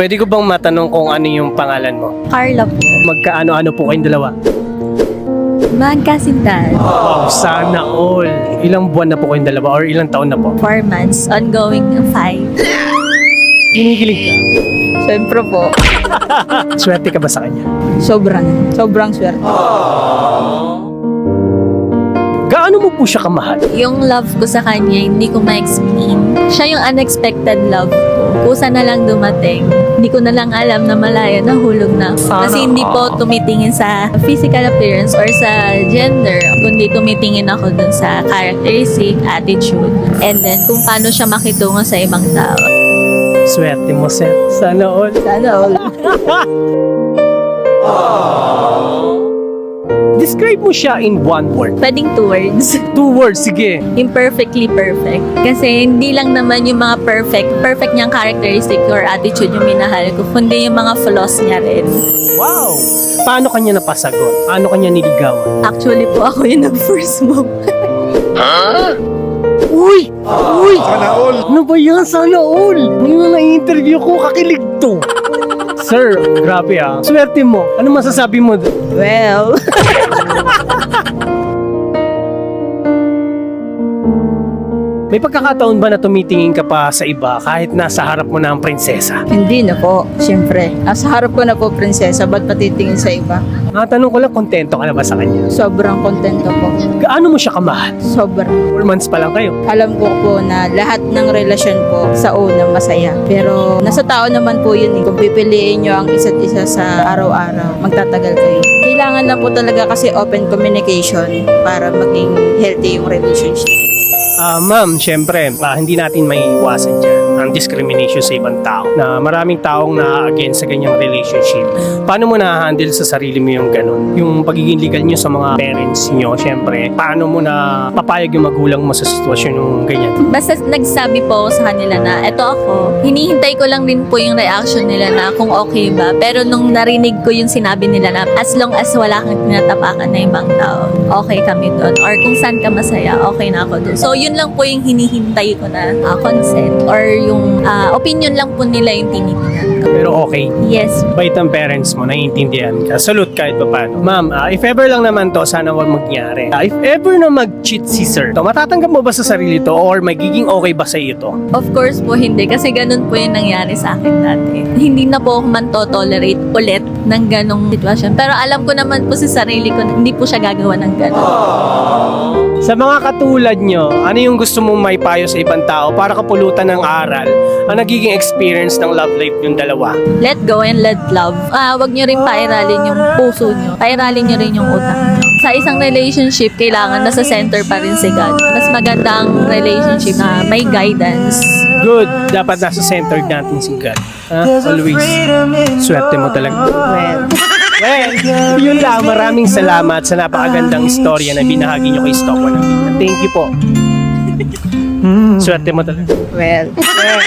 Pwede ko bang matanong kung ano yung pangalan mo? Carla po. Magkaano-ano po kayong dalawa? Magkasintahan. Wow, sana all. Ilang buwan na po kayong dalawa or ilang taon na po? Four months. Ongoing five. Kinikilig ka. Siyempre po, Swerte ka ba sa kanya? sobrang, sobrang swerte. Gaano mo po siya kamahal? Yung love ko sa kanya, hindi ko ma-explain. Siya yung unexpected love ko. Kusa na lang dumating. Hindi ko na lang alam na malaya, nahulog na. ako. Kasi hindi po tumitingin sa physical appearance or sa gender, kundi tumitingin ako dun sa characteristic, attitude, and then kung paano siya makitungo sa ibang tao. Swerte mo, sir. Sana all. Sana all. Describe mo siya in one word. Pwedeng two words. Two words, sige. imperfectly perfect. Kasi hindi lang naman yung mga perfect, perfect niyang characteristic or attitude yung minahal ko, kundi yung mga flaws niya rin. Wow! Paano kanya napasagot? Paano kanya niligawan? Actually po ako yung nag-first move. Uy! Uy! Sana all! Ano ba yan? Sana all! Ngayon na interview ko, kakilig to. Sir, grabe ah. Swerte mo. Ano masasabi mo? Well, May pagkakataon ba na tumitingin ka pa sa iba kahit nasa harap mo na ang prinsesa? hindi na po. Siyempre, nasa harap ko na po, prinsesa. Ba't patitingin sa iba? Natanong ko lang, kontento ka na ba sa kanya? Sobrang kontento po. Gaano mo siya kamahal? Sobrang. Four months pa lang kayo. Alam ko po na lahat ng relasyon po sa una masaya. Pero nasa tao naman po yun eh. Kung pipiliin nyo ang isa't isa sa araw-araw, magtatagal kayo. Kailangan lang po talaga kasi open communication para maging healthy yung relationship. Ah, ma'am, syempre, ah, hindi natin may iwasan dyan ang discrimination sa ibang tao. Na maraming taong na-against sa ganyang relationship. Paano mo na-handle sa sarili mo yung ganun? Yung pagiging legal nyo sa mga parents nyo, syempre, paano mo na papayag yung magulang mo sa sitwasyon ng ganyan? Basta nagsabi po sa kanila na eto ako, hinihintay ko lang din po yung reaction nila na kung okay ba. Pero nung narinig ko yung sinabi nila na as long as wala kang tinatapakan na ibang tao, okay kami doon. Or kung saan ka masaya, okay na ako doon. So yun lang po yung hinihintay ko na ah, consent or yung ah, opinion lang po nila yung tinitingnan ko. Pero okay. Yes, Bait ang parents mo, naiintindihan ka. Salute kahit pa paano. Ma'am, ah, if ever lang naman to, sana wag magyari. Ah, if ever na mag-cheat si sir, to, matatanggap mo ba sa sarili to or magiging okay ba sa iyo to? Of course po hindi kasi ganun po yung nangyari sa akin dati. Hindi na po ako man tolerate ulit ng ganong sitwasyon. Pero alam ko naman po sa sarili ko na hindi po siya gagawa ng ganon. Sa mga katulad nyo, ano yung gusto mong may payo sa ibang tao para kapulutan ng aral ang nagiging experience ng love life yung dalawa? Let go and let love. Ah, wag nyo rin pairalin yung puso nyo. Pairalin nyo rin yung utak nyo. Sa isang relationship, kailangan nasa center pa rin si God. Mas maganda ang relationship na may guidance. Good, dapat nasa center natin si God. Ha? Always. Swerte mo talaga. Well, Well, yun lang. Maraming salamat sa napakagandang istorya na binahagi nyo kay Stock Thank you po. Swerte mo talaga. well. Well,